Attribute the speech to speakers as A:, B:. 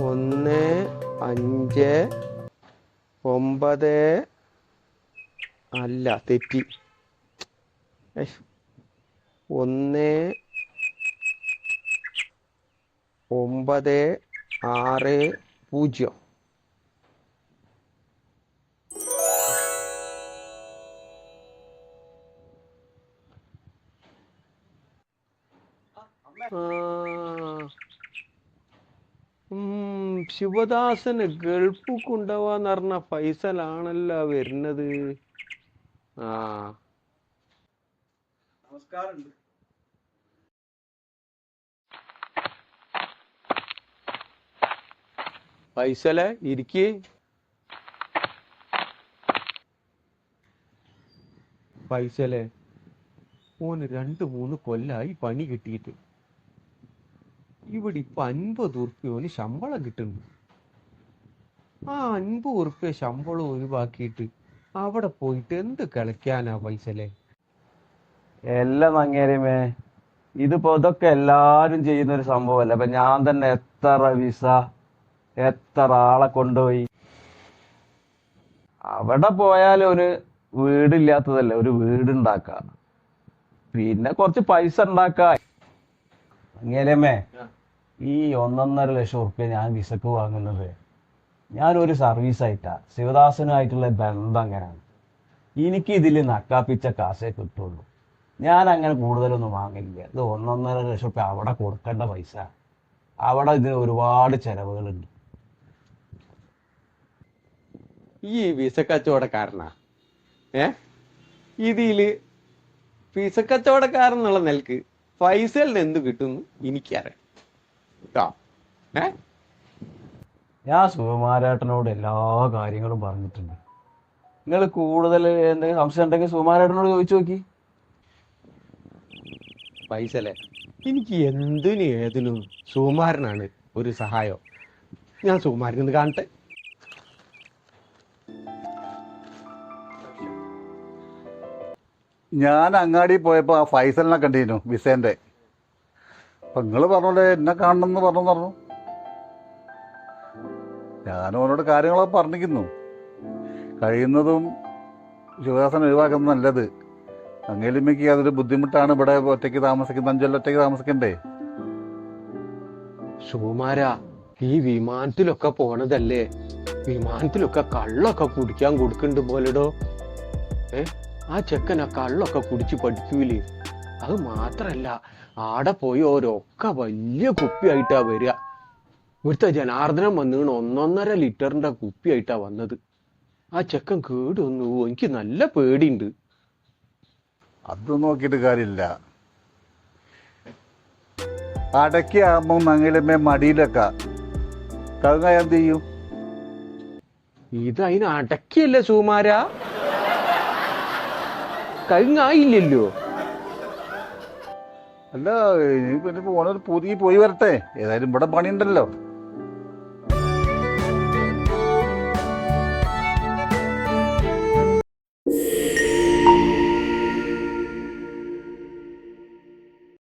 A: ഒന്ന് അഞ്ച് ഒമ്പത് അല്ല തെറ്റി. ഒന്ന് ഒമ്പത് ആറ് പൂജ്യം ആ. ഉം, ശിവദാസന് ഗൾഫ് കൊണ്ടുപോവാന്ന് പറഞ്ഞ ഫൈസലാണല്ലോ വരുന്നത്. ആ.
B: നമസ്കാരം
A: ഫൈസലെ ഇരിക്കേ. ഫൈസലെ ഓന് രണ്ട് മൂന്ന് കൊല്ലായി പണി കിട്ടിയിട്ട്. ഇവിടെ ഇപ്പൊ അൻപത് ഉറുപ്പ്യോന് ശമ്പളം കിട്ടുന്നു. ആ അൻപത് ഉറുപ്പ്യ ശമ്പളം ഒഴിവാക്കിയിട്ട് അവിടെ പോയിട്ട് എന്ത് കളിക്കാനാ പൈസലേ?
B: എല്ലാം അങ്ങേരമേ ഇതിപ്പോ ഇതൊക്കെ എല്ലാരും ചെയ്യുന്ന ഒരു സംഭവമല്ല. അപ്പൊ ഞാൻ തന്നെ എത്ര വിസ എത്ര ആളെ കൊണ്ടുപോയി. അവിടെ പോയാൽ ഒരു വീടില്ലാത്തതല്ല? ഒരു വീടുണ്ടാക്ക. പിന്നെ കുറച്ച് പൈസ ഉണ്ടാക്ക. അങ്ങേലമ്മേ ഈ ഒന്നൊന്നര ലക്ഷം ഉറുപ്പ്യ ഞാൻ വിസക്ക് വാങ്ങുന്നത്. ഞാനൊരു സർവീസ് ആയിട്ടാ ശിവദാസനുമായിട്ടുള്ള ബന്ധം അങ്ങനെയാണ് എനിക്ക് ഇതിൽ നക്കാപ്പിച്ച കാശേ കിട്ടുള്ളൂ. ഞാൻ അങ്ങനെ കൂടുതലൊന്നും വാങ്ങില്ല. ഇത് ഒന്നൊന്നര ലക്ഷം ഉറുപ്പ്യ അവിടെ കൊടുക്കേണ്ട പൈസ. അവിടെ ഇതിന് ഒരുപാട് ചെലവുകളുണ്ട്.
A: ഈ വിസ കച്ചവടക്കാരനാ ഏ? ഇതിൽ വിസ കച്ചവടക്കാരൻ എന്നുള്ള നിലയ്ക്ക് ഫൈസലിന് എന്ത് കിട്ടുന്നു? എനിക്കറിയാം കേട്ടോ ഏ?
B: ഞാൻ സുകുമാരേട്ടനോട് എല്ലാ കാര്യങ്ങളും പറഞ്ഞിട്ടുണ്ട്. നിങ്ങൾ കൂടുതൽ എന്തെങ്കിലും സംശയം ഉണ്ടെങ്കിൽ സുകുമാരേട്ടനോട് ചോദിച്ചു നോക്കി.
A: ഫൈസലെ എനിക്ക് എന്തിനും ഏതിനും സുകുമാരനാണ് ഒരു സഹായം. ഞാൻ സുകുമാരനൊന്ന് കാണട്ടെ.
C: ഞാൻ അങ്ങാടി പോയപ്പോൾ ആ ഫൈസലിനെ കണ്ടിരുന്നു വിസേന്റെ. അപ്പൊ നിങ്ങൾ പറഞ്ഞോലെ എന്നെ കാണണമെന്ന് പറഞ്ഞു പറഞ്ഞു. ഞാൻ അവനോട് കാര്യങ്ങളൊക്കെ പറഞ്ഞിരിക്കുന്നു. കഴിയുന്നതും ശിവദാസൻ ഒഴിവാക്കുന്നത് നല്ലത്. അങ്ങേലിമ്മയ്ക്ക് അതൊരു ബുദ്ധിമുട്ടാണ് ഇവിടെ ഒറ്റയ്ക്ക് താമസിക്കുന്ന അഞ്ചൊല്ലം ഒറ്റയ്ക്ക് താമസിക്കണ്ടേ?
A: സുകുമാര ഈ വിമാനത്തിലൊക്കെ പോണതല്ലേ? വിമാനത്തിലൊക്കെ കള്ളൊക്കെ കുടിക്കാൻ കൊടുക്കുന്നുണ്ട് പോലെടോ. ഏ? ആ ചെക്കൻ ആ കള്ളൊക്കെ കുടിച്ച് പഠിക്കൂലേ? അത് മാത്രല്ല ആടെ പോയി ഓരൊക്കെ വലിയ കുപ്പിയായിട്ടാ വരിക ഇവിടുത്തെ ജനാർദ്ദനം വന്നീണ് ഒന്നൊന്നര ലിറ്ററിന്റെ കുപ്പിയായിട്ടാ വന്നത്. ആ ചെക്കൻ കേട് വന്നു എനിക്ക് നല്ല പേടിയുണ്ട്.
C: അത് നോക്കിയിട്ട് കാര്യമില്ല. അടക്കി ആകുമ്പോൾ അങ്ങേലിമ്മ മടിയിലൊക്കെ. കഴുകാൻ എന്ത് ചെയ്യും?
A: ഇത് അതിന് അടക്കിയല്ലേ സുകുമാര? കഴിഞ്ഞായില്ലല്ലോ.
C: അല്ല പിന്നെ ഓനൊരു പുതിയ പോയി വരട്ടെ. ഏതായാലും ഇവിടെ പണിയുണ്ടല്ലോ.